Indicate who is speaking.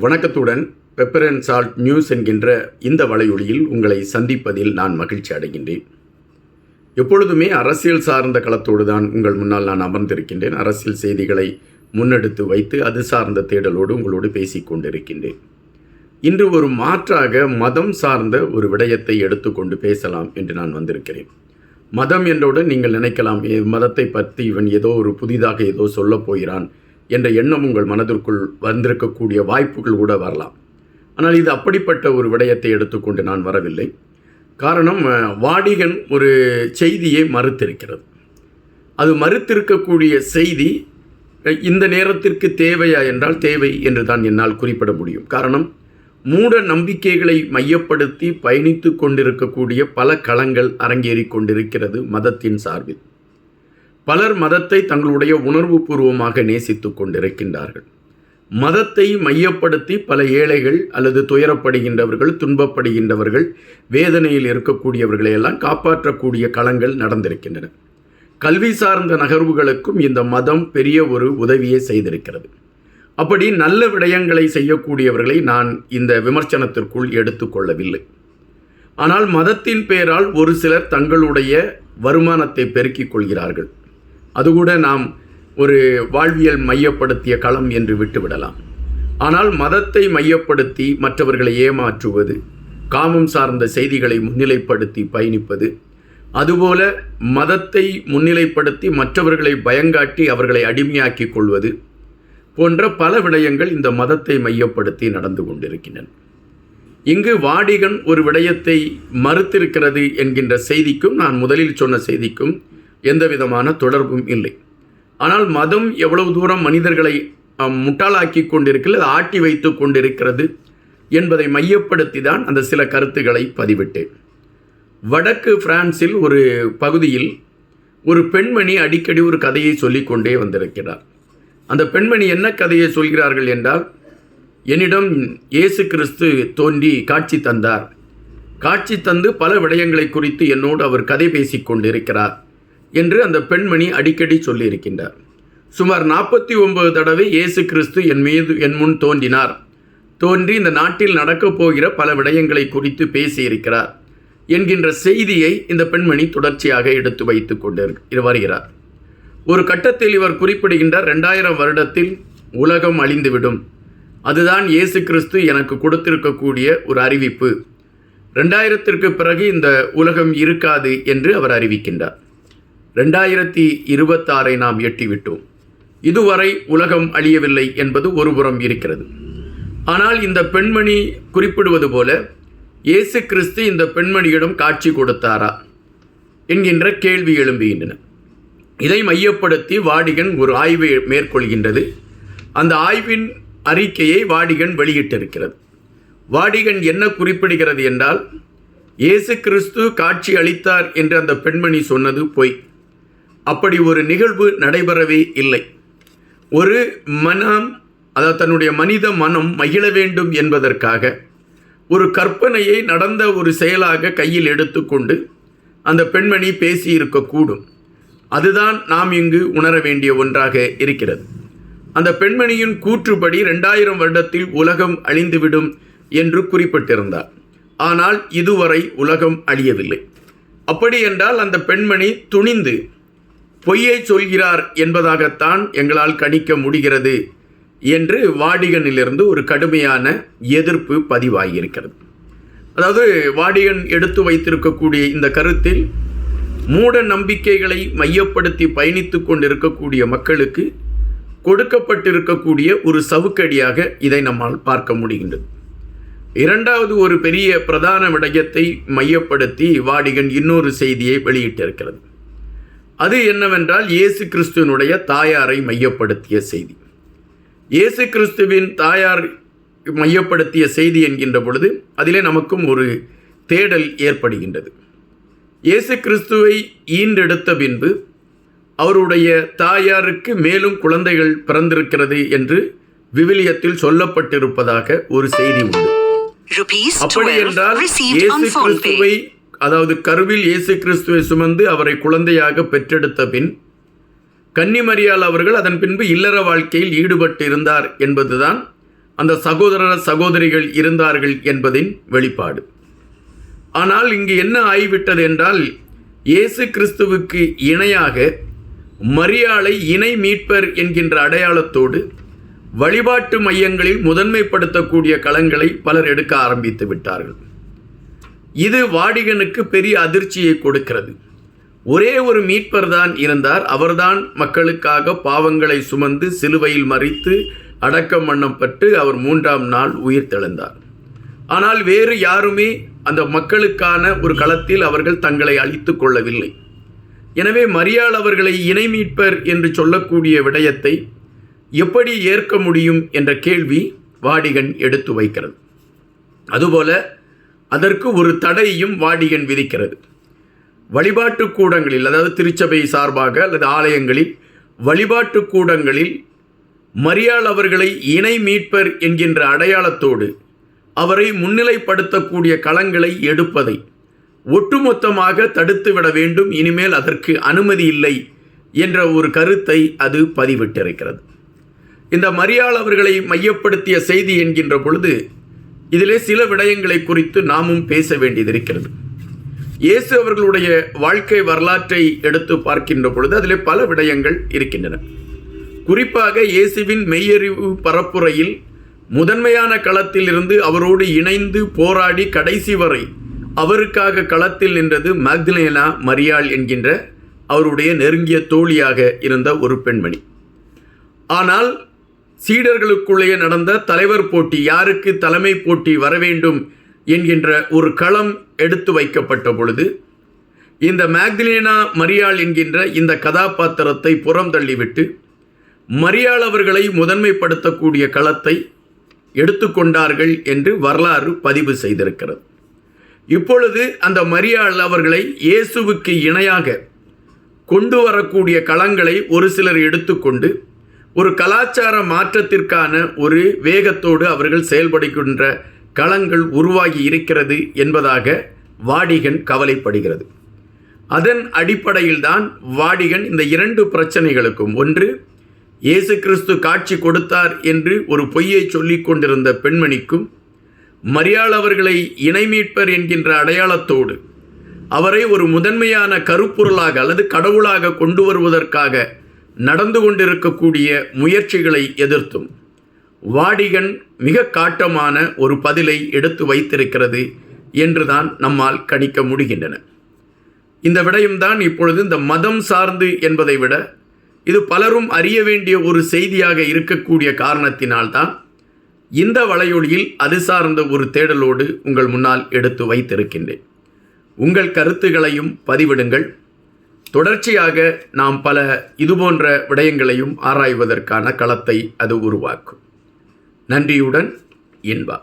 Speaker 1: வணக்கத்துடன் pepper and salt news என்கின்ற இந்த வலையொலியில் உங்களை சந்திப்பதில் நான் மகிழ்ச்சி அடைகின்றேன். எப்பொழுதுமே அரசியல் சார்ந்த களத்தோடு தான் உங்கள் முன்னால் நான் அமர்ந்திருக்கின்றேன். அரசியல் செய்திகளை முன்னெடுத்து வைத்து அது சார்ந்த தேடலோடு உங்களோடு பேசிக் கொண்டிருக்கின்றேன். இன்று ஒரு மாற்றாக மதம் சார்ந்த ஒரு விடயத்தை எடுத்துக்கொண்டு பேசலாம் என்று நான் வந்திருக்கிறேன். மதம் என்றவுடன் நீங்கள் நினைக்கலாம் மதத்தை பற்றி இவன் ஏதோ ஒரு புதிதாக ஏதோ சொல்லப் போகிறான். என்ற எண்ணம் உங்கள் மனதிற்குள் வந்திருக்கக்கூடிய வாய்ப்புகள் கூட வரலாம். ஆனால் இது அப்படிப்பட்ட ஒரு விடயத்தை எடுத்துக்கொண்டு நான் வரவில்லை. காரணம் வாடிகன் ஒரு செய்தியை மறுத்திருக்கிறது. அது மறுத்திருக்கக்கூடிய செய்தி இந்த நேரத்திற்கு தேவையா என்றால் தேவை என்று தான் என்னால் குறிப்பிட முடியும். காரணம் மூட நம்பிக்கைகளை மையப்படுத்தி பயணித்து கொண்டிருக்கக்கூடிய பல களங்கள் அரங்கேறிக் கொண்டிருக்கிறது மதத்தின் சார்பில். பலர் மதத்தை தங்களுடைய உணர்வுபூர்வமாக நேசித்து கொண்டிருக்கின்றார்கள். மதத்தை மையப்படுத்தி பல ஏழைகள் அல்லது துயரப்படுகின்றவர்கள் துன்பப்படுகின்றவர்கள் வேதனையில் இருக்கக்கூடியவர்களை எல்லாம் காப்பாற்றக்கூடிய களங்கள் நடந்திருக்கின்றன. கல்வி சார்ந்த நகர்வுகளுக்கும் இந்த மதம் பெரிய ஒரு உதவியை செய்திருக்கிறது. அப்படி நல்ல விடயங்களை செய்யக்கூடியவர்களை நான் இந்த விமர்சனத்திற்குள் எடுத்துக்கொள்ளவில்லை ஆனால் மதத்தின் பெயரால் ஒரு சிலர் தங்களுடைய வருமானத்தை பெருக்கிக் கொள்கிறார்கள். அது கூட நாம் ஒரு வாழ்வியல் மையப்படுத்திய களம் என்று விட்டுவிடலாம். ஆனால் மதத்தை மையப்படுத்தி மற்றவர்களை ஏமாற்றுவது காமம் சார்ந்த செய்திகளை முன்னிலைப்படுத்தி பயணிப்பது அதுபோல மதத்தை முன்னிலைப்படுத்தி மற்றவர்களை பயங்காட்டி அவர்களை அடிமையாக்கிக் கொள்வது போன்ற பல விடயங்கள் இந்த மதத்தை மையப்படுத்தி நடந்து கொண்டிருக்கின்றன. இங்கு வாடிகன் ஒரு விடயத்தை மறுத்திருக்கிறது என்கின்ற செய்திக்கும் நான் முதலில் சொன்ன செய்திக்கும் எந்த விதமான தொடர்பும் இல்லை. ஆனால் மதம் எவ்வளவு தூரம் மனிதர்களை முட்டாளாக்கி கொண்டிருக்கிறது ஆட்டி வைத்து கொண்டிருக்கிறது என்பதை மையப்படுத்தி தான் அந்த சில கருத்துக்களை பதிவிட்டேன். வடக்கு பிரான்சில் ஒரு பகுதியில் ஒரு பெண்மணி அடிக்கடி ஒரு கதையை சொல்லிக்கொண்டே வந்திருக்கிறார். அந்த பெண்மணி என்ன கதையை சொல்கிறார்கள் என்றால் என்னிடம் இயேசு கிறிஸ்து தோன்றி காட்சி தந்தார். காட்சி தந்து பல விடயங்களை குறித்து என்னோடு அவர் கதை பேசிக் கொண்டிருக்கிறார். என்று அந்த பெண்மணி அடிக்கடி சொல்லியிருக்கின்றார். சுமார் நாற்பத்தி ஒன்பது தடவை இயேசு கிறிஸ்து என் மீது என் முன் தோன்றினார். தோன்றி இந்த நாட்டில் நடக்கப் போகிற பல விடயங்களை குறித்து பேசியிருக்கிறார். என்கின்ற செய்தியை இந்த பெண்மணி தொடர்ச்சியாக எடுத்து வைத்து கொண்டு வருகிறார். ஒரு கட்டத்தில் இவர் குறிப்பிடுகின்றார் ரெண்டாயிரம் வருடத்தில் உலகம் அழிந்துவிடும். அதுதான் இயேசு கிறிஸ்து எனக்கு கொடுத்திருக்கக்கூடிய ஒரு அறிவிப்பு. ரெண்டாயிரத்திற்கு பிறகு இந்த உலகம் இருக்காது என்று அவர் அறிவிக்கின்றார். ரெண்டாயிரத்தி இருபத்தாறை நாம் எட்டிவிட்டோம். இதுவரை உலகம் அழியவில்லை என்பது ஒருபுறம் இருக்கிறது. ஆனால் இந்த பெண்மணி குறிப்பிடுவது போல இயேசு கிறிஸ்து இந்த பெண்மணியிடம் காட்சி கொடுத்தாரா? என்கின்ற கேள்வி எழும்புகின்றன. இதை மையப்படுத்தி வாடிகன் ஒரு ஆய்வை மேற்கொள்கின்றது. அந்த ஆய்வின் அறிக்கையை வாடிகன் வெளியிட்டிருக்கிறது. வாடிகன் என்ன குறிப்பிடுகிறது என்றால் இயேசு கிறிஸ்து காட்சி அளித்தார் என்று அந்த பெண்மணி சொன்னது பொய். அப்படி ஒரு நிகழ்வு நடைபெறவே இல்லை. ஒரு மனம் அதாவது தன்னுடைய மனித மனம் மகிழ வேண்டும் என்பதற்காக ஒரு கற்பனையை நடந்த ஒரு செயலாக கையில் எடுத்துக்கொண்டு அந்த பெண்மணி பேசியிருக்கக்கூடும். அதுதான் நாம் இங்கு உணர வேண்டிய ஒன்றாக இருக்கிறது. அந்த பெண்மணியின் கூற்றுப்படி ரெண்டாயிரம் வருடத்தில் உலகம் அழிந்துவிடும் என்று குறிப்பிட்டிருந்தார். ஆனால் இதுவரை உலகம் அழியவில்லை. அப்படி என்றால் அந்த பெண்மணி துணிந்து பொய்யை சொல்கிறார் என்பதாகத்தான் எங்களால் கணிக்க முடிகிறது என்று வாடிகனிலிருந்து ஒரு கடுமையான எதிர்ப்பு பதிவாகியிருக்கிறது. அதாவது வாடிகன் எடுத்து வைத்திருக்கக்கூடிய இந்த கருத்தில் மூட நம்பிக்கைகளை மையப்படுத்தி பயணித்து கொண்டிருக்கக்கூடிய மக்களுக்கு கொடுக்கப்பட்டிருக்கக்கூடிய ஒரு சவுக்கடியாக இதை நம்மால் பார்க்க முடிகின்றது. இரண்டாவது ஒரு பெரிய பிரதான விடயத்தை மையப்படுத்தி வாடிகன் இன்னொரு செய்தியை வெளியிட்டிருக்கிறது. அது என்னவென்றால் இயேசு கிறிஸ்துவனுடைய தாயாரை மையப்படுத்திய செய்தி. இயேசு கிறிஸ்துவின் தாயார் மையப்படுத்திய செய்தி என்கின்ற பொழுது அதிலே நமக்கும் ஒரு தேடல் ஏற்படுகின்றது. இயேசு கிறிஸ்துவை ஈன்றெடுத்த பின்பு அவருடைய தாயாருக்கு மேலும் குழந்தைகள் பிறந்திருக்கிறது என்று விவிலியத்தில் சொல்லப்பட்டிருப்பதாக ஒரு செய்தி உண்டு. அப்படி
Speaker 2: 12
Speaker 1: என்றால் இயேசு கிறிஸ்துவை. அதாவது கருவில் இயேசு கிறிஸ்துவை சுமந்து அவரை குழந்தையாக பெற்றெடுத்த பின் கன்னிமரியால் அவர்கள் அதன் பின்பு இல்லற வாழ்க்கையில் ஈடுபட்டு இருந்தார் என்பதுதான் அந்த சகோதர சகோதரிகள் இருந்தார்கள் என்பதின் வெளிப்பாடு. ஆனால் இங்கு என்ன ஆகிவிட்டது என்றால் இயேசு கிறிஸ்துவுக்கு இணையாக மரியாளை இணை மீட்பர் என்கின்ற அடையாளத்தோடு வழிபாட்டு மையங்களில் முதன்மைப்படுத்தக்கூடிய களங்களை பலர் எடுக்க ஆரம்பித்து விட்டார்கள். இது வாடிகனுக்கு பெரிய அதிர்ச்சியை கொடுக்கிறது. ஒரே ஒரு மீட்பர் தான் இருந்தார். அவர்தான் மக்களுக்காக பாவங்களை சுமந்து சிலுவையில் மறித்து அடக்கம் பண்ணப்பட்டு அவர் மூன்றாம் நாள் உயிர் தெழுந்தார். ஆனால் வேறு யாருமே அந்த மக்களுக்கான ஒரு களத்தில் அவர்கள் தங்களை அழித்து கொள்ளவில்லை. எனவே மரியாள் அவர்களை இணை மீட்பர் என்று சொல்லக்கூடிய விடயத்தை எப்படி ஏற்க முடியும் என்ற கேள்வி வாடிகன் எடுத்து வைக்கிறது. அதுபோல அதற்கு ஒரு தடையையும் வாடிகன் விதிக்கிறது. வழிபாட்டு கூடங்களில் அதாவது திருச்சபை சார்பாக அல்லது ஆலயங்களில் வழிபாட்டு கூடங்களில் மரியாள் அவர்களை இணை மீட்பர் என்கின்ற அடையாளத்தோடு அவரை முன்னிலைப்படுத்தக்கூடிய களங்களை எடுப்பதை ஒட்டுமொத்தமாக தடுத்துவிட வேண்டும். இனிமேல் அதற்கு அனுமதி இல்லை என்ற ஒரு கருத்தை அது பதிவிட்டிருக்கிறது. இந்த மரியாள் அவர்களை மையப்படுத்திய செய்தி என்கின்ற பொழுது இதிலே சில விடயங்களை குறித்து நாமும் பேச வேண்டியதிருக்கிறது. இயேசு அவர்களுடைய வாழ்க்கை வரலாற்றை எடுத்து பார்க்கின்ற பொழுது அதிலே பல விடயங்கள் இருக்கின்றன. குறிப்பாக இயேசுவின் மெய்யறிவு பரப்புரையில் முதன்மையான களத்தில் இருந்து அவரோடு இணைந்து போராடி கடைசி வரை அவருக்காக களத்தில் நின்றது மேக்திலேனா மரியாள் என்கின்ற அவருடைய நெருங்கிய தோழியாக இருந்த ஒரு பெண்மணி. ஆனால் சீடர்களுக்குள்ளே நடந்த தலைவர் போட்டி யாருக்கு தலைமை போட்டி வர வேண்டும் என்கின்ற ஒரு களம் எடுத்து வைக்கப்பட்ட பொழுது இந்த மேக்திலேனா மரியாள் என்கின்ற இந்த கதாபாத்திரத்தை புறம் தள்ளிவிட்டு மரியாள் அவர்களை முதன்மைப்படுத்தக்கூடிய களத்தை எடுத்துக்கொண்டார்கள் என்று வரலாறு பதிவு செய்திருக்கிறது. இப்பொழுது அந்த மரியாள் அவர்களை இயேசுவுக்கு இணையாக கொண்டு வரக்கூடிய களங்களை ஒரு சிலர் எடுத்துக்கொண்டு ஒரு கலாச்சார மாற்றத்திற்கான ஒரு வேகத்தோடு அவர்கள் செயல்படுகின்ற களங்கள் உருவாகி இருக்கிறது என்பதாக வாடிகன் கவலைப்படுகிறது. அதன் அடிப்படையில்தான் வாடிகன் இந்த இரண்டு பிரச்சனைகளுக்கும் ஒன்று இயேசு கிறிஸ்து காட்சி கொடுத்தார் என்று ஒரு பொய்யை சொல்லிக் கொண்டிருந்த பெண்மணிக்கும் மரியாள் அவர்களை இணைமீட்பர் என்கின்ற அடையாளத்தோடு அவரை ஒரு முதன்மையான கருப்பொருளாக அல்லது கடவுளாக கொண்டு வருவதற்காக நடந்து கொண்டிருக்கக்கூடிய முயற்சிகளை எதிர்த்தும் வாடிகன் மிக காட்டமான ஒரு பதிலை எடுத்து வைத்திருக்கிறது என்றுதான் நம்மால் கணிக்க முடிகின்றன. இந்த விடயம்தான் இப்பொழுது இந்த மதம் சார்ந்து என்பதை விட இது பலரும் அறிய வேண்டிய ஒரு செய்தியாக இருக்கக்கூடிய காரணத்தினால்தான் இந்த வலையொலியில் அது சார்ந்த ஒரு தேடலோடு உங்கள் முன்னால் எடுத்து வைத்திருக்கின்றேன். உங்கள் கருத்துகளையும் பதிவிடுங்கள். தொடர்ச்சியாக நாம் பல இதுபோன்ற விடயங்களையும் ஆராய்வதற்கான களத்தை அது உருவாக்கும். நன்றியுடன் இன்பா.